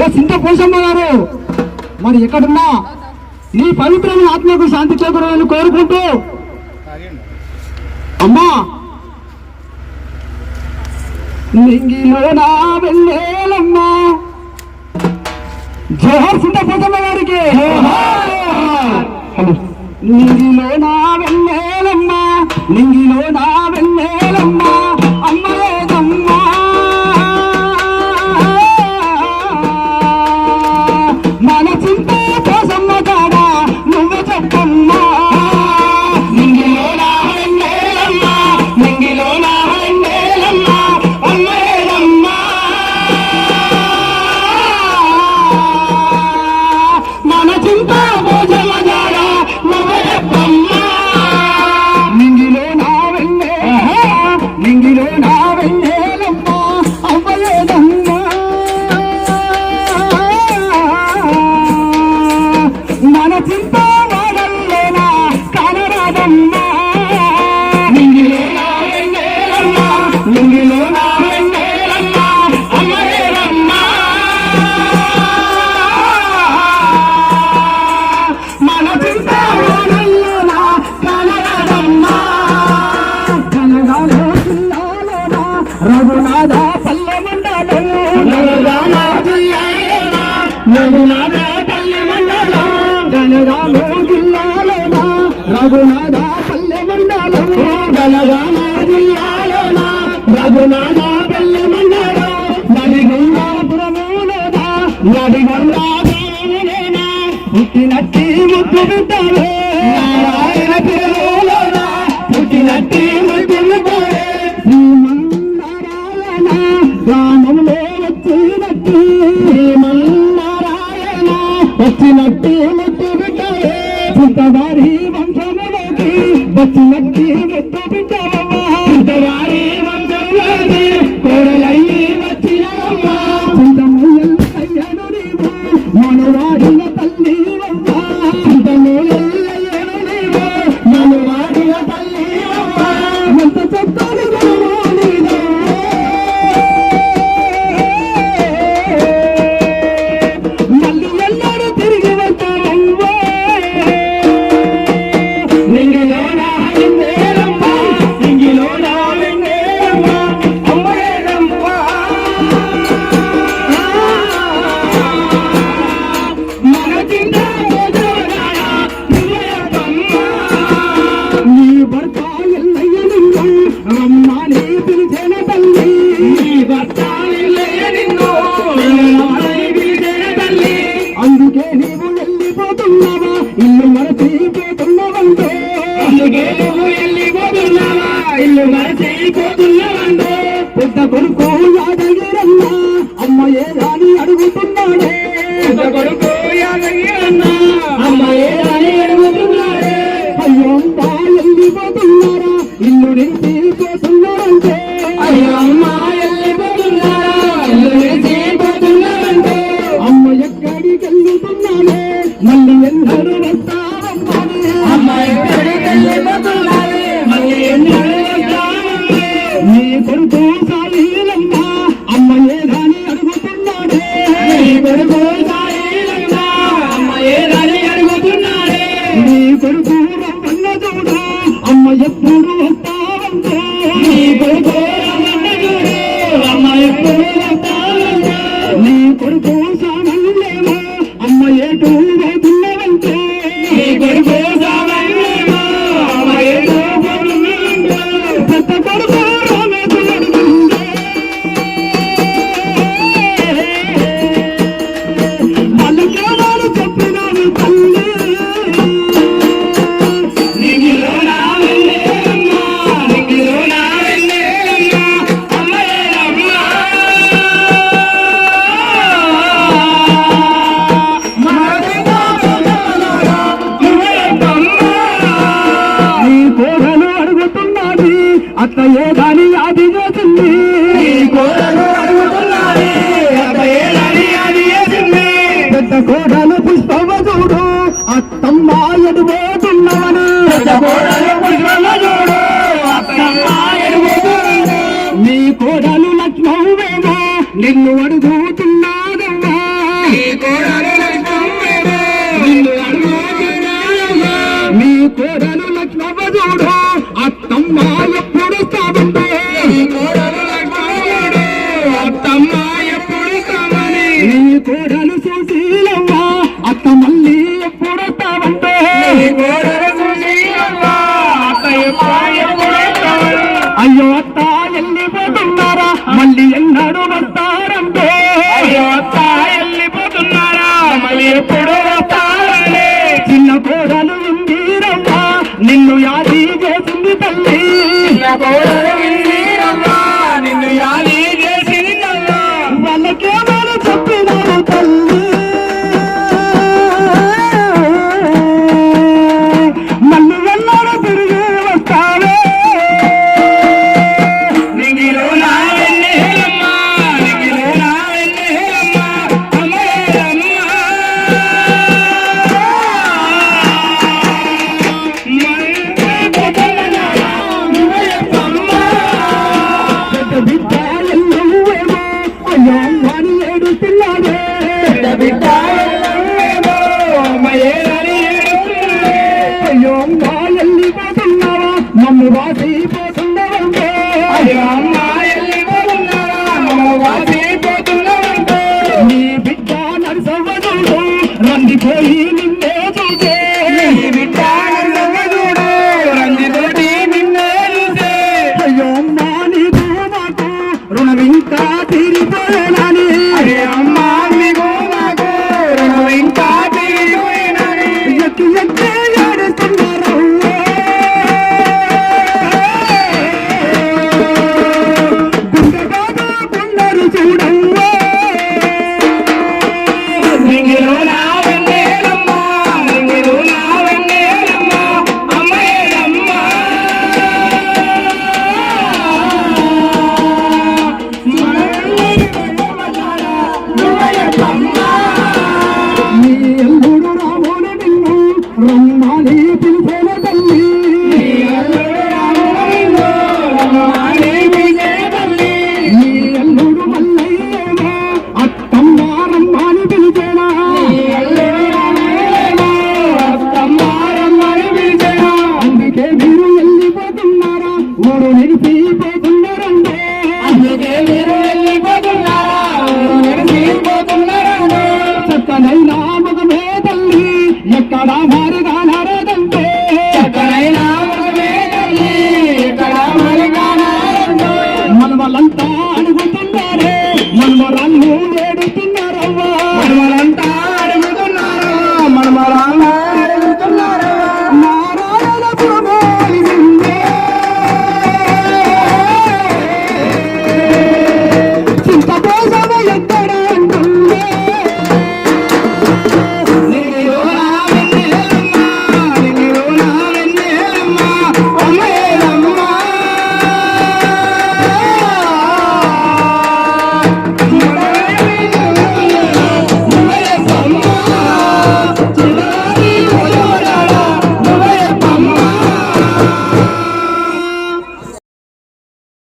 ఓ సింత కోసమ్మ గారు మరి ఎక్కడున్నా? నీ పవిత్రమైన ఆత్మకు శాంతి చేకూరని కోరుకుంటూ. అమ్మా నింగిలోనా వెళ్ళేలమ్మా జోహర్ సింత కోసమ్మ గారికి. నింగిలోనా వెళ్ళేలమ్మా నింగిలోనా వెళ్ళేలమ్మా రఘునాథ పల్లె మండలం గలగానా జిల్లాలోన రఘునాథ పల్లె మండలం. పుట్టినట్టి ముద్దు బిడ్డలో பத்தி நக்கீர் వెళ్ళిపోతున్నాడంటే పెద్ద కొడుకు యాదగిరన్న అమ్మయే రాని అడుగుతున్నాడే? పెద్ద కొడుకు యాదగిరన్న అమ్మయే రాని అడుగుతున్నాడే? అయ్యంతా వెళ్ళిపోతున్నారా ఇల్లు నిలిచి పోతున్నారంటే? అయ్యమ్మ వెళ్ళిపోతున్నారా అమ్మ ఎక్కడికి వెళ్ళిపోతున్నాడే మళ్ళీ ఎందరూ వస్తారు అత్తయే దాని అది చూసింది పెద్ద కోడలు పుష్పవ చూడు అత్తమ్మ ఎడిపోతున్నవని నీ కోడలు లక్ష్మవేమో నిన్ను అడుగుతు వెళ్ళిపోతున్నారా మళ్ళీ ఎన్నడు వస్తారంటే? అత్త వెళ్ళిపోతున్నారా మళ్ళీ ఎప్పుడు వస్తారని? చిన్న కోడలు ఇందిరమ్మ నిన్ను యాది చేసింది తల్లి. అమ్మా వెళ్ళిపోతున్నావా మమ్ము వాసిపోతున్నావంటే అయ్యో అమ్మ వెళ్ళిపోతున్నారా, మమ్మ వాసిపోతున్నావంటే. నీ బిడ్డ నడుసవదు Thank.